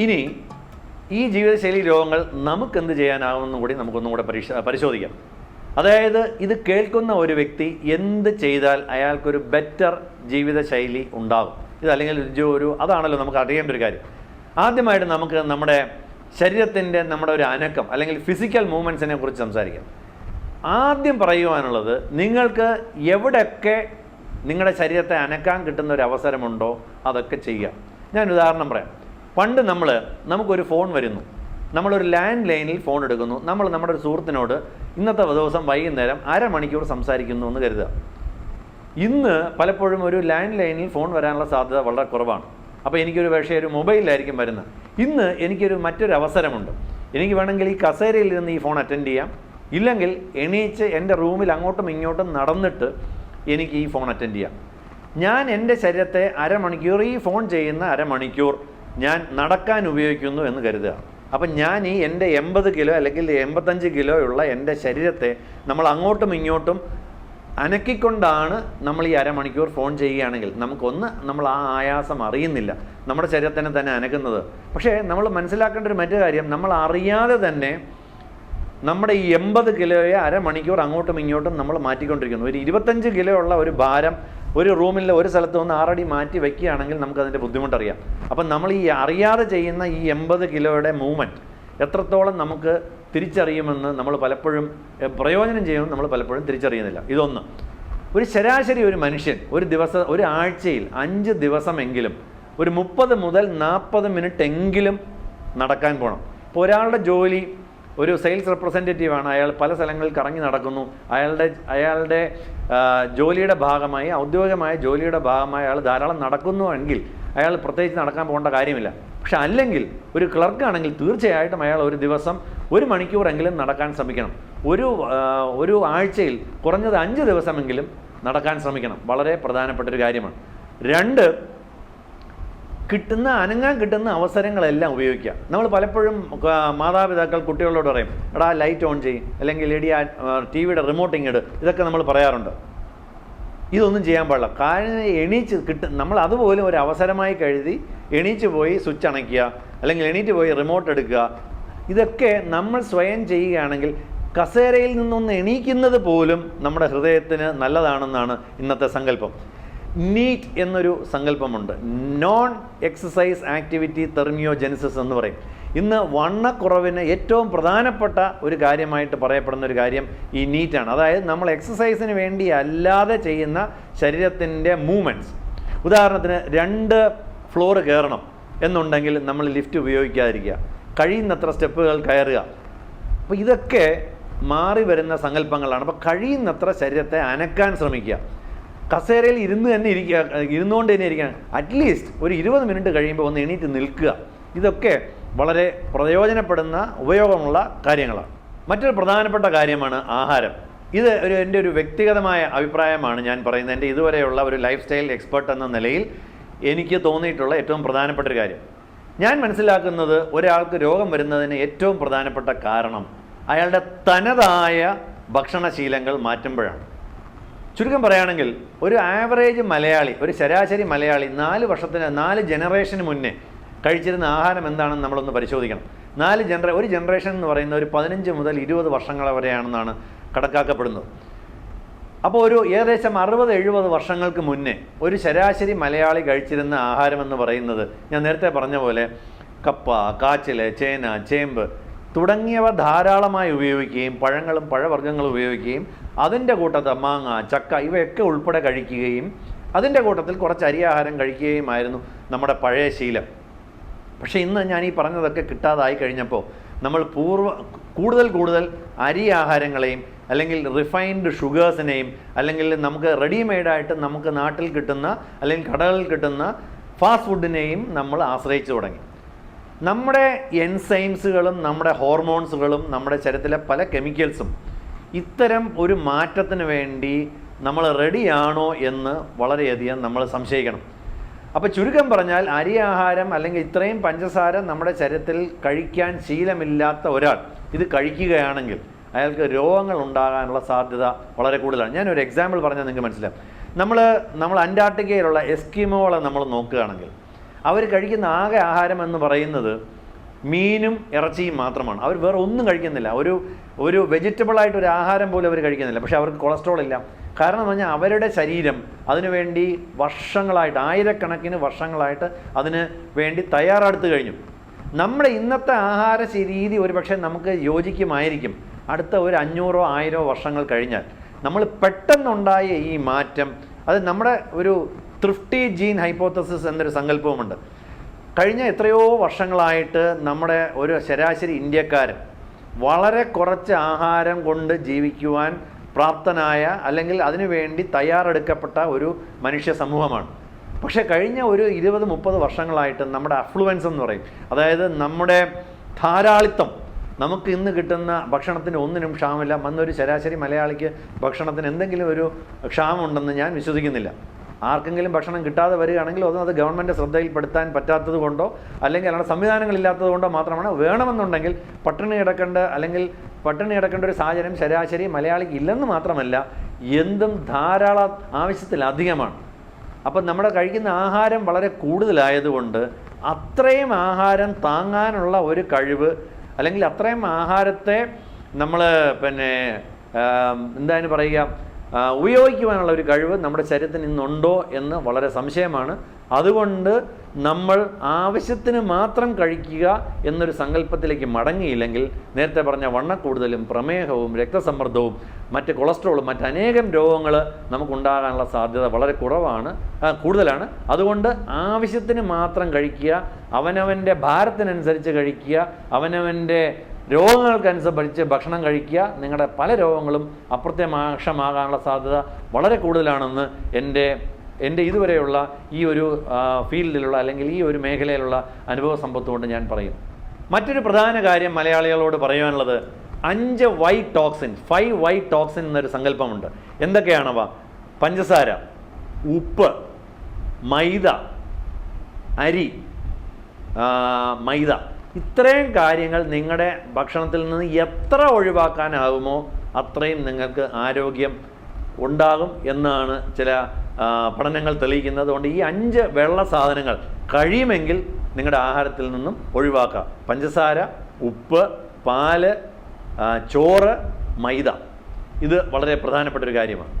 ഇനി ഈ ജീവിതശൈലി രോഗങ്ങൾ നമുക്ക് എന്ത് ചെയ്യാനാവുമെന്നും കൂടി നമുക്കൊന്നും കൂടെ പരീക്ഷ പരിശോധിക്കാം. അതായത് ഇത് കേൾക്കുന്ന ഒരു വ്യക്തി എന്ത് ചെയ്താൽ അയാൾക്കൊരു ബെറ്റർ ജീവിതശൈലി ഉണ്ടാകും ഇത് അല്ലെങ്കിൽ ഒരു- ഒരു അതാണല്ലോ നമുക്ക് അറിയേണ്ട ഒരു കാര്യം. ആദ്യമായിട്ട് നമുക്ക് നമ്മുടെ ശരീരത്തിന്റെ നമ്മുടെ ഒരു അനക്കം അല്ലെങ്കിൽ ഫിസിക്കൽ മൂവ്മെന്റ്സിനെ കുറിച്ച് സംസാരിക്കാം. ആദ്യം പറയുവാനുള്ളത് നിങ്ങൾക്ക് എവിടെയൊക്കെ നിങ്ങളുടെ ശരീരത്തെ അനക്കാൻ കിട്ടുന്ന ഒരു അവസരമുണ്ടോ അതൊക്കെ ചെയ്യുക ഞാൻ ഉദാഹരണം പറയാം. പണ്ട് നമ്മൾ നമുക്കൊരു ഫോൺ വരുന്നു. നമ്മളൊരു ലാൻഡ് ലൈനിൽ ഫോൺ എടുക്കുന്നു. നമ്മൾ നമ്മുടെ ഒരു സുഹൃത്തിനോട് ഇന്നത്തെ ദിവസം വൈകുന്നേരം അരമണിക്കൂർ സംസാരിക്കുന്നു എന്ന് കരുതുക. ഇന്ന് പലപ്പോഴും ഒരു ലാൻഡ് ലൈനിൽ ഫോൺ വരാനുള്ള സാധ്യത വളരെ കുറവാണ്. അപ്പോൾ എനിക്കൊരു പക്ഷേ ഒരു മൊബൈലിലായിരിക്കും വരുന്നത്. ഇന്ന് എനിക്കൊരു മറ്റൊരു അവസരമുണ്ട്. എനിക്ക് വേണമെങ്കിൽ ഈ കസേരയിൽ ഇരുന്ന് ഈ ഫോൺ അറ്റൻഡ് ചെയ്യാം. ഇല്ലെങ്കിൽ എണീച്ച് എന്റെ റൂമിൽ അങ്ങോട്ടും ഇങ്ങോട്ടും നടന്നിട്ട് എനിക്ക് ഈ ഫോൺ അറ്റൻഡ് ചെയ്യാം. ഞാൻ എന്റെ ശരീരത്തെ അരമണിക്കൂർ ഈ ഫോൺ ചെയ്യുന്ന അരമണിക്കൂർ ഞാൻ നടക്കാൻ ഉപയോഗിക്കുന്നു എന്ന് കരുതുക. അപ്പം ഞാൻ ഈ എന്റെ എൺപത് കിലോ അല്ലെങ്കിൽ എൺപത്തഞ്ച് കിലോ ഉള്ള എന്റെ ശരീരത്തെ നമ്മൾ അങ്ങോട്ടും ഇങ്ങോട്ടും അനക്കിക്കൊണ്ടാണ് നമ്മൾ ഈ അരമണിക്കൂർ ഫോൺ ചെയ്യുകയാണെങ്കിൽ നമുക്കൊന്ന് നമ്മൾ ആ ആയാസം അറിയുന്നില്ല. നമ്മുടെ ശരീരത്തിനെ തന്നെ അനക്കുന്നത്. പക്ഷേ നമ്മൾ മനസ്സിലാക്കേണ്ട ഒരു മറ്റു കാര്യം നമ്മൾ അറിയാതെ തന്നെ നമ്മുടെ ഈ എൺപത് കിലോയെ അരമണിക്കൂർ അങ്ങോട്ടും ഇങ്ങോട്ടും നമ്മൾ മാറ്റിക്കൊണ്ടിരിക്കുന്നു. ഒരു ഇരുപത്തഞ്ച് കിലോ ഉള്ള ഒരു ഭാരം ഒരു റൂമിലെ ഒരു സ്ഥലത്ത് നിന്ന് ആറടി മാറ്റി വെക്കുകയാണെങ്കിൽ നമുക്കതിന്റെ ബുദ്ധിമുട്ടറിയാം. അപ്പം നമ്മൾ ഈ അറിയാതെ ചെയ്യുന്ന ഈ എൺപത് കിലോയുടെ മൂവ്മെന്റ് എത്രത്തോളം നമുക്ക് തിരിച്ചറിയുമെന്ന് നമ്മൾ പലപ്പോഴും പ്രയോജനം ചെയ്യുമെന്ന് നമ്മൾ പലപ്പോഴും തിരിച്ചറിയുന്നില്ല. ഇതൊന്ന്. ഒരു ശരാശരി ഒരു മനുഷ്യൻ ഒരു ദിവസം ഒരു ആഴ്ചയിൽ അഞ്ച് ദിവസമെങ്കിലും ഒരു മുപ്പത് മുതൽ നാൽപ്പത് മിനിറ്റ് എങ്കിലും നടക്കാൻ പോകണം ഇപ്പോൾ ഒരാളുടെ ജോലി ഒരു സെയിൽസ് റെപ്രസെന്റേറ്റീവാണ്. അയാൾ പല സ്ഥലങ്ങളിൽ കറങ്ങി നടക്കുന്നു. അയാളുടെ അയാളുടെ ജോലിയുടെ ഭാഗമായി ഔദ്യോഗികമായ ജോലിയുടെ ഭാഗമായി അയാൾ ധാരാളം നടക്കുന്നുവെങ്കിൽ അയാൾ പ്രത്യേകിച്ച് നടക്കാൻ പോകേണ്ട കാര്യമില്ല. പക്ഷെ അല്ലെങ്കിൽ ഒരു ക്ലർക്കാണെങ്കിൽ തീർച്ചയായിട്ടും അയാൾ ഒരു ദിവസം ഒരു മണിക്കൂറെങ്കിലും നടക്കാൻ ശ്രമിക്കണം. ഒരു ഒരു ആഴ്ചയിൽ കുറഞ്ഞത് അഞ്ച് ദിവസമെങ്കിലും നടക്കാൻ ശ്രമിക്കണം. വളരെ പ്രധാനപ്പെട്ട ഒരു കാര്യമാണ്. രണ്ട് കിട്ടുന്ന അനങ്ങാൻ കിട്ടുന്ന അവസരങ്ങളെല്ലാം ഉപയോഗിക്കുക. നമ്മൾ പലപ്പോഴും മാതാപിതാക്കൾ കുട്ടികളോട് പറയും എടാ ലൈറ്റ് ഓൺ ചെയ്യും. അല്ലെങ്കിൽ എടി ആ ടി വിയുടെ റിമോട്ട് ഇങ്ങട് ഇതൊക്കെ നമ്മൾ പറയാറുണ്ട്. ഇതൊന്നും ചെയ്യാൻ പാടില്ല. കാരണം എണീച്ച് കിട്ടും നമ്മൾ അതുപോലും ഒരു അവസരമായി കരുതി എണീച്ച് പോയി സ്വിച്ച് അണയ്ക്കുക അല്ലെങ്കിൽ എണീറ്റ് പോയി റിമോട്ട് എടുക്കുക. ഇതൊക്കെ നമ്മൾ സ്വയം ചെയ്യുകയാണെങ്കിൽ കസേരയിൽ നിന്നൊന്ന് എണീക്കുന്നത് പോലും നമ്മുടെ ഹൃദയത്തിന് നല്ലതാണെന്നാണ് ഇന്നത്തെ സങ്കല്പം. നീറ്റ് എന്നൊരു സങ്കല്പമുണ്ട്. നോൺ എക്സസൈസ് ആക്ടിവിറ്റി തെർമിയോജെനിസിസ് എന്ന് പറയും. ഇന്ന് വണ്ണക്കുറവിന് ഏറ്റവും പ്രധാനപ്പെട്ട ഒരു കാര്യമായിട്ട് പറയപ്പെടുന്ന ഒരു കാര്യം ഈ നീറ്റാണ് അതായത് നമ്മൾ എക്സസൈസിന് വേണ്ടി അല്ലാതെ ചെയ്യുന്ന ശരീരത്തിന്റെ മൂവ്മെന്റ്സ് ഉദാഹരണത്തിന് രണ്ട് ഫ്ലോർ കയറണം എന്നുണ്ടെങ്കിൽ നമ്മൾ ലിഫ്റ്റ് ഉപയോഗിക്കാതിരിക്കുക. കഴിയുന്നത്ര സ്റ്റെപ്പുകൾ കയറുക. അപ്പോൾ ഇതൊക്കെ മാറി വരുന്ന സങ്കല്പങ്ങളാണ്. അപ്പോൾ കഴിയുന്നത്ര ശരീരത്തെ അനക്കാൻ ശ്രമിക്കുക. കസേരയിൽ ഇരുന്ന് തന്നെ ഇരിക്കുക ഇരുന്നുകൊണ്ട് തന്നെ ഇരിക്കുക. അറ്റ്ലീസ്റ്റ് ഒരു ഇരുപത് മിനിറ്റ് കഴിയുമ്പോൾ ഒന്ന് എണീറ്റ് നിൽക്കുക. ഇതൊക്കെ വളരെ പ്രയോജനപ്പെടുന്ന ഉപയോഗമുള്ള കാര്യങ്ങളാണ്. മറ്റൊരു പ്രധാനപ്പെട്ട കാര്യമാണ് ആഹാരം. ഇത് ഒരു എന്റെ ഒരു വ്യക്തിഗതമായ അഭിപ്രായമാണ് ഞാൻ പറയുന്നത്. എന്റെ ഇതുവരെയുള്ള ഒരു ലൈഫ് സ്റ്റൈൽ എക്സ്പേർട്ട് എന്ന നിലയിൽ എനിക്ക് തോന്നിയിട്ടുള്ള ഏറ്റവും പ്രധാനപ്പെട്ട ഒരു കാര്യം. ഞാൻ മനസ്സിലാക്കുന്നത് ഒരാൾക്ക് രോഗം വരുന്നതിന് ഏറ്റവും പ്രധാനപ്പെട്ട കാരണം അയാളുടെ തനതായ ഭക്ഷണശീലങ്ങൾ മാറ്റുമ്പോഴാണ്. ചുരുക്കം പറയുകയാണെങ്കിൽ ഒരു ആവറേജ് മലയാളി ഒരു ശരാശരി മലയാളി നാല് വർഷത്തിന് നാല് ജനറേഷന് മുന്നേ കഴിച്ചിരുന്ന ആഹാരം എന്താണെന്ന് നമ്മളൊന്ന് പരിശോധിക്കണം. നാല് ജനറ ഒരു ജനറേഷൻ എന്ന് പറയുന്ന ഒരു പതിനഞ്ച് മുതൽ ഇരുപത് വർഷങ്ങൾ വരെയാണെന്നാണ് കണക്കാക്കപ്പെടുന്നത്. അപ്പോൾ ഒരു ഏകദേശം അറുപത് എഴുപത് വർഷങ്ങൾക്ക് മുന്നേ ഒരു ശരാശരി മലയാളി കഴിച്ചിരുന്ന ആഹാരമെന്ന് പറയുന്നത് ഞാൻ നേരത്തെ പറഞ്ഞ പോലെ കപ്പ കാച്ചിൽ ചേന ചേമ്പ് തുടങ്ങിയവ ധാരാളമായി ഉപയോഗിക്കുകയും പഴങ്ങളും പഴവർഗങ്ങളും ഉപയോഗിക്കുകയും അതിന്റെ കൂട്ടത്തിൽ മാങ്ങ ചക്ക ഇവയൊക്കെ ഉൾപ്പെടെ കഴിക്കുകയും അതിന്റെ കൂട്ടത്തിൽ കുറച്ച് അരിയാഹാരം കഴിക്കുകയുമായിരുന്നു നമ്മുടെ പഴയ ശീലം. പക്ഷേ ഇന്ന് ഞാൻ ഈ പറഞ്ഞതൊക്കെ കിട്ടാതായി കഴിഞ്ഞപ്പോൾ നമ്മൾ പൂർവ കൂടുതൽ കൂടുതൽ അരി ആഹാരങ്ങളെയും അല്ലെങ്കിൽ റിഫൈൻഡ് ഷുഗേഴ്സിനെയും അല്ലെങ്കിൽ നമുക്ക് റെഡിമെയ്ഡായിട്ട് നമുക്ക് നാട്ടിൽ കിട്ടുന്ന അല്ലെങ്കിൽ കടകളിൽ കിട്ടുന്ന ഫാസ്റ്റ് ഫുഡിനെയും നമ്മൾ ആശ്രയിച്ചു തുടങ്ങി. നമ്മുടെ എൻസൈംസുകളും നമ്മുടെ ഹോർമോൺസുകളും നമ്മുടെ ശരീരത്തിലെ പല കെമിക്കൽസും ഇത്തരം ഒരു മാറ്റത്തിന് വേണ്ടി നമ്മൾ റെഡിയാണോ എന്ന് വളരെയധികം നമ്മൾ സംശയിക്കണം. അപ്പോൾ ചുരുക്കം പറഞ്ഞാൽ അരി ആഹാരം അല്ലെങ്കിൽ ഇത്രയും പഞ്ചസാര നമ്മുടെ ശരീരത്തിൽ കഴിക്കാൻ ശീലമില്ലാത്ത ഒരാൾ ഇത് കഴിക്കുകയാണെങ്കിൽ അയാൾക്ക് രോഗങ്ങൾ ഉണ്ടാകാനുള്ള സാധ്യത വളരെ കൂടുതലാണ്. ഞാനൊരു എക്സാമ്പിൾ പറഞ്ഞാൽ നിങ്ങൾക്ക് മനസ്സിലാവും. നമ്മൾ നമ്മൾ അന്റാർട്ടിക്കയിലുള്ള എസ്കിമോളെ നമ്മൾ നോക്കുകയാണെങ്കിൽ അവർ കഴിക്കുന്ന ആകെ ആഹാരം എന്ന് പറയുന്നത് മീനും ഇറച്ചിയും മാത്രമാണ്. അവർ വേറെ ഒന്നും കഴിക്കുന്നില്ല. ഒരു ഒരു വെജിറ്റബിളായിട്ട് ഒരു ആഹാരം പോലും അവർ കഴിക്കുന്നില്ല. പക്ഷേ അവർക്ക് കൊളസ്ട്രോൾ ഇല്ല. കാരണം എന്ന് പറഞ്ഞാൽ അവരുടെ ശരീരം അതിനുവേണ്ടി വർഷങ്ങളായിട്ട് ആയിരക്കണക്കിന് വർഷങ്ങളായിട്ട് അതിന് വേണ്ടി തയ്യാറെടുത്ത് കഴിഞ്ഞു. നമ്മുടെ ഇന്നത്തെ ആഹാര രീതി ഒരുപക്ഷെ നമുക്ക് യോജിക്കുമായിരിക്കും. അടുത്ത ഒരു അഞ്ഞൂറോ ആയിരോ വർഷങ്ങൾ കഴിഞ്ഞാൽ. നമ്മൾ പെട്ടെന്നുണ്ടായ ഈ മാറ്റം അത് നമ്മുടെ ഒരു തൃഫ്റ്റി ജീൻ ഹൈപ്പോത്തസിസ് എന്നൊരു സങ്കല്പവുമുണ്ട്. കഴിഞ്ഞ എത്രയോ വർഷങ്ങളായിട്ട് നമ്മുടെ ഒരു ശരാശരി ഇന്ത്യക്കാരൻ വളരെ കുറച്ച് ആഹാരം കൊണ്ട് ജീവിക്കുവാൻ പ്രാപ്തനായ അല്ലെങ്കിൽ അതിനുവേണ്ടി തയ്യാറെടുക്കപ്പെട്ട ഒരു മനുഷ്യ സമൂഹമാണ്. പക്ഷേ കഴിഞ്ഞ ഒരു ഇരുപത് മുപ്പത് വർഷങ്ങളായിട്ട് നമ്മുടെ അഫ്ലുവൻസ് എന്ന് പറയും. അതായത് നമ്മുടെ ധാരാളിത്തം. നമുക്ക് ഇന്ന് കിട്ടുന്ന ഭക്ഷണത്തിന് ഒന്നിനും ക്ഷാമമില്ല. അന്നൊരു ശരാശരി മലയാളിക്ക് ഭക്ഷണത്തിന് എന്തെങ്കിലും ഒരു ക്ഷാമമുണ്ടെന്ന് ഞാൻ വിശ്വസിക്കുന്നില്ല. ആർക്കെങ്കിലും ഭക്ഷണം കിട്ടാതെ വരികയാണെങ്കിൽ അതും അത് ഗവൺമെന്റ് ശ്രദ്ധയിൽപ്പെടുത്താൻ പറ്റാത്തത് കൊണ്ടോ അല്ലെങ്കിൽ അതിനുള്ള സംവിധാനങ്ങളില്ലാത്തത് കൊണ്ടോ മാത്രമാണ്. വേണമെന്നുണ്ടെങ്കിൽ പട്ടിണി കിടക്കേണ്ട അല്ലെങ്കിൽ പട്ടിണി കിടക്കേണ്ട ഒരു സാഹചര്യം ശരാശരി മലയാളിക്ക് ഇല്ലെന്ന് മാത്രമല്ല എന്തും ധാരാളം ആവശ്യത്തിലധികമാണ് അപ്പം നമ്മുടെ കഴിക്കുന്ന ആഹാരം വളരെ കൂടുതലായതുകൊണ്ട് അത്രയും ആഹാരം താങ്ങാനുള്ള ഒരു കഴിവ് അല്ലെങ്കിൽ അത്രയും ആഹാരത്തെ നമ്മൾ പിന്നെ എന്താണ് പറയുക? ഉപയോഗിക്കുവാനുള്ള ഒരു കഴിവ് നമ്മുടെ ശരീരത്തിന് ഇന്നുണ്ടോ എന്ന് വളരെ സംശയമാണ്. അതുകൊണ്ട് നമ്മൾ ആവശ്യത്തിന് മാത്രം കഴിക്കുക എന്നൊരു സങ്കല്പത്തിലേക്ക് മടങ്ങിയില്ലെങ്കിൽ നേരത്തെ പറഞ്ഞ വണ്ണക്കൂടുതലും പ്രമേഹവും രക്തസമ്മർദ്ദവും മറ്റ് കൊളസ്ട്രോളും മറ്റനേകം രോഗങ്ങൾ നമുക്കുണ്ടാകാനുള്ള സാധ്യത വളരെ കുറവാണ് കൂടുതലാണ്. അതുകൊണ്ട് ആവശ്യത്തിന് മാത്രം കഴിക്കുക അവനവന്റെ ഭാരത്തിനനുസരിച്ച് കഴിക്കുക അവനവന്റെ രോഗങ്ങൾക്കനുസരിച്ച് ഭക്ഷണം കഴിക്കുക. നിങ്ങളുടെ പല രോഗങ്ങളും അപ്രത്യമാക്ഷമാകാനുള്ള സാധ്യത വളരെ കൂടുതലാണെന്ന് എന്റെ എന്റെ ഇതുവരെയുള്ള ഈ ഒരു ഫീൽഡിലുള്ള അല്ലെങ്കിൽ ഈ ഒരു മേഖലയിലുള്ള അനുഭവ സമ്പത്ത് കൊണ്ട് ഞാൻ പറയും. മറ്റൊരു പ്രധാന കാര്യം മലയാളികളോട് പറയാനുള്ളത് അഞ്ച് white toxin five white toxin എന്നൊരു സങ്കല്പമുണ്ട്. എന്തൊക്കെയാണവ? പഞ്ചസാര ഉപ്പ് മൈദ അരി മൈദ. ഇത്രയും കാര്യങ്ങൾ നിങ്ങളുടെ ഭക്ഷണത്തിൽ നിന്ന് എത്ര ഒഴിവാക്കാനാകുമോ അത്രയും നിങ്ങൾക്ക് ആരോഗ്യം ഉണ്ടാകും എന്നാണ് ചില പഠനങ്ങൾ തെളിയിക്കുന്നത്. അതുകൊണ്ട് ഈ അഞ്ച് വെള്ള സാധനങ്ങൾ കഴിയുമെങ്കിൽ നിങ്ങളുടെ ആഹാരത്തിൽ നിന്നും ഒഴിവാക്കുക പഞ്ചസാര ഉപ്പ് പാൽ ചോറ് മൈദ. ഇത് വളരെ പ്രധാനപ്പെട്ട ഒരു കാര്യമാണ്.